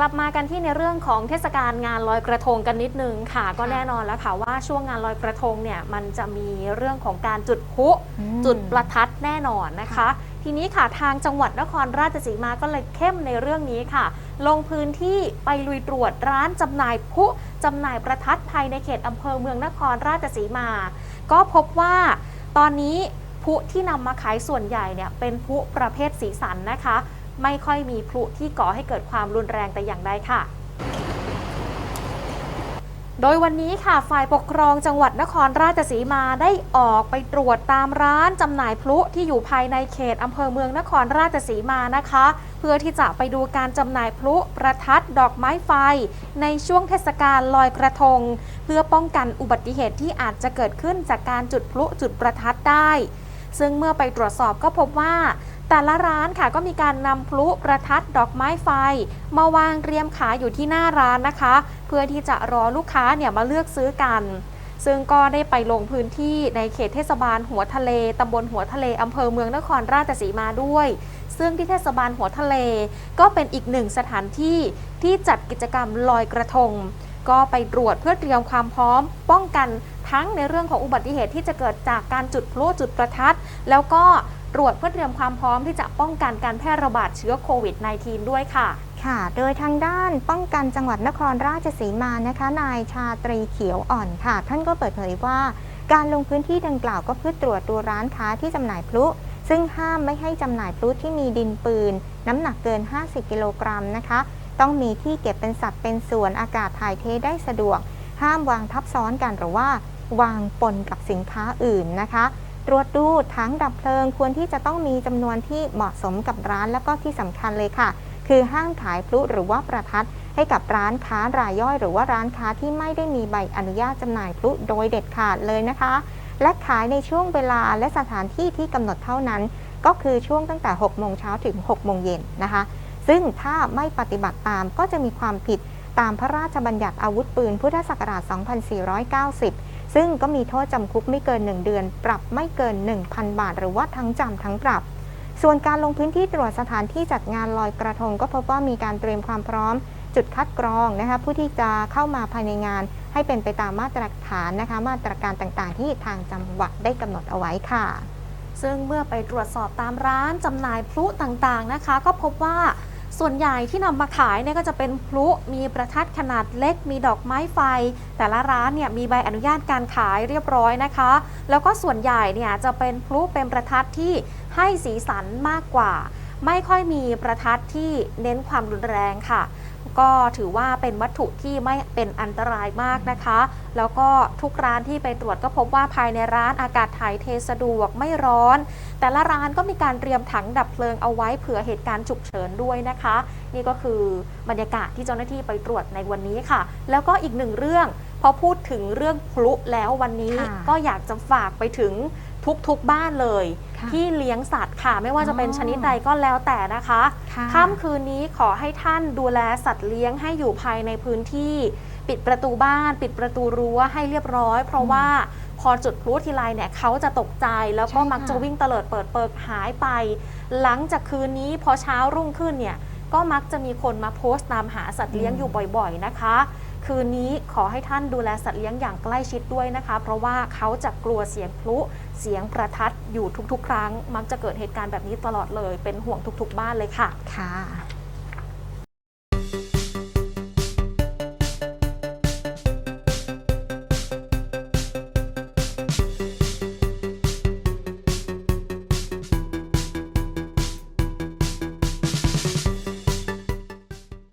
กลับมากันที่ในเรื่องของเทศกาลงานลอยกระทงกันนิดนึงค่ะ ก็แน่นอนแล้วค่ะว่าช่วงงานลอยกระทงเนี่ยมันจะมีเรื่องของการจุดพลุอืมจุดประทัดแน่นอนนะคะ ทีนี้ค่ะทางจังหวัดนครราชสีมาก็เลยเข้มในเรื่องนี้ค่ะ ลงพื้นที่ไปลุยตรวจร้านจำหน่ายพลุจำหน่ายประทัดภายในเขตอำเภอเมืองนครราชสีมา ก็พบว่าตอนนี้พลุที่นำมาขายส่วนใหญ่เนี่ยเป็นพลุประเภทสีสันนะคะ ไม่ค่อยมีพลุที่ก่อให้เกิดความรุนแรงแต่อย่างใดค่ะโดยวันนี้ค่ะฝ่ายปกครองจังหวัดนครราชสีมาได้ออกไปตรวจตามร้านจำหน่ายพลุที่อยู่ภายในเขตอำเภอเมืองนครราชสีมานะคะ เพื่อที่จะไปดูการจำหน่ายพลุประทัดดอกไม้ไฟ ในช่วงเทศกาลลอยกระทง เพื่อป้องกันอุบัติเหตุที่อาจจะเกิดขึ้นจากการจุดพลุจุดประทัดได้ ซึ่งเมื่อไปตรวจสอบก็พบว่า แต่ละร้านค่ะก็มีการนำพลุประทัดดอกไม้ไฟ มาวางเรียมขายอยู่ที่หน้าร้านนะคะ เพื่อที่จะรอลูกค้าเนี่ยมาเลือกซื้อกัน ซึ่งก็ได้ไปลงพื้นที่ในเขตเทศบาลหัวทะเลตำบลหัวทะเลอำเภอเมืองนครราชสีมาด้วย ซึ่งที่เทศบาลหัวทะเล ก็เป็นอีกหนึ่งสถานที่ที่จัดกิจกรรมลอยกระทง ก็ไปตรวจเพื่อเตรียมความพร้อม ป้องกันทั้งในเรื่องของอุบัติเหตุที่จะเกิดจากการจุดพลุจุดประทัดแล้วก็ ตรวจเพื่อเตรียมความพร้อมที่จะป้องกันการแพร่ระบาดเชื้อโควิด -19 ด้วยค่ะ ค่ะ โดยทางด้านป้องกันจังหวัดนครราชสีมานะคะ นายชาตรีเขียวอ่อนค่ะ ท่านก็เปิดเผยว่า การลงพื้นที่ดังกล่าวก็เพื่อตรวจดูร้านค้าที่จำหน่ายพลุ ซึ่งห้ามไม่ให้จำหน่ายพลุที่มีดินปืน น้ำหนักเกิน 50 กิโลกรัมนะคะ ต้องมีที่เก็บเป็นสัดเป็นส่วนอากาศถ่ายเทได้สะดวก ห้ามวางทับซ้อนกันหรือว่าวางปนกับสินค้าอื่นนะคะ ตรวจดูถังดับเพลิงควรที่จะต้องมีจำนวนที่เหมาะสมกับร้านแล้วก็ที่สำคัญเลยค่ะ คือห้ามขายพลุหรือว่าประทัดให้กับร้านค้ารายย่อย หรือว่าร้านค้าที่ไม่ได้มีใบอนุญาตจำหน่ายพลุโดยเด็ดขาดเลยนะคะ และขายในช่วงเวลาและสถานที่ที่กำหนดเท่านั้น ก็คือช่วงตั้งแต่6โมงเช้าถึง6โมงเย็นนะคะ ซึ่งถ้าไม่ปฏิบัติตามก็จะมีความผิดตามพระราชบัญญัติอาวุธปืนพุทธศักราช 2490 ซึ่งก็มีโทษจำคุกไม่เกิน 1 เดือน ปรับไม่เกิน 1,000 บาท หรือว่าทั้งจำทั้งปรับ ส่วนการลงพื้นที่ตรวจสถานที่จัดงานลอยกระทง ก็พบว่ามีการเตรียมความพร้อม จุดคัดกรองนะคะผู้ที่จะเข้ามาภายในงาน ให้เป็นไปตามมาตรฐานนะคะมาตรการต่างๆ ที่ทางจังหวัดได้กำหนดเอาไว้ค่ะซึ่งเมื่อไปตรวจสอบตามร้านจำหน่ายพลุต่างๆนะคะ ก็พบว่า ส่วนใหญ่ที่นำมาขายเนี่ยก็จะเป็นพลุมีประทัดขนาดเล็ก มีดอกไม้ไฟ แต่ละร้านเนี่ยมีใบอนุญาตการขายเรียบร้อยนะคะ แล้วก็ส่วนใหญ่เนี่ยจะเป็นพลุเป็นประทัดที่ให้สีสันมากกว่า ไม่ค่อยมีประทัดที่เน้นความรุนแรงค่ะ ก็ถือว่าเป็นวัตถุที่ไม่เป็นอันตรายมากนะคะ แล้วก็ทุกร้านที่ไปตรวจก็พบว่าภายในร้านอากาศถ่ายเทสะดวกไม่ร้อน แต่ละร้านก็มีการเตรียมถังดับเพลิงเอาไว้เผื่อเหตุการณ์ฉุกเฉินด้วยนะคะ นี่ก็คือบรรยากาศที่เจ้าหน้าที่ไปตรวจในวันนี้ค่ะ แล้วก็อีกหนึ่งเรื่องพอพูดถึงเรื่องพลุแล้ววันนี้ค่ะก็อยากจะฝากไปถึง ทุกๆบ้านเลย ค่ะที่เลี้ยงสัตว์ค่ะ ไม่ว่าจะเป็นอ๋อชนิดใดก็แล้วแต่นะคะค่ะค่ำคืนนี้ขอให้ท่านดูแลสัตว์เลี้ยงให้อยู่ภายในพื้นที่ ปิดประตูบ้าน ปิดประตูรั้วให้เรียบร้อย เพราะว่าพอจุดพลุทีไรเนี่ยเขาจะตกใจแล้วก็ใช่ค่ะ มักจะวิ่งเตลิดเปิดเปิกหายไป หลังจากคืนนี้พอเช้ารุ่งขึ้นเนี่ยก็มักจะมีคนมาโพสต์ตามหาสัตว์เลี้ยงอยู่บ่อย ๆนะคะ คืนนี้ขอให้ท่านดูแลสัตว์เลี้ยงอย่างใกล้ชิดด้วยนะคะ เพราะว่าเขาจะกลัวเสียงพลุเสียงประทัดอยู่ทุกๆ ครั้ง มักจะเกิดเหตุการณ์แบบนี้ตลอดเลย เป็นห่วงทุกๆ บ้านเลยค่ะค่ะ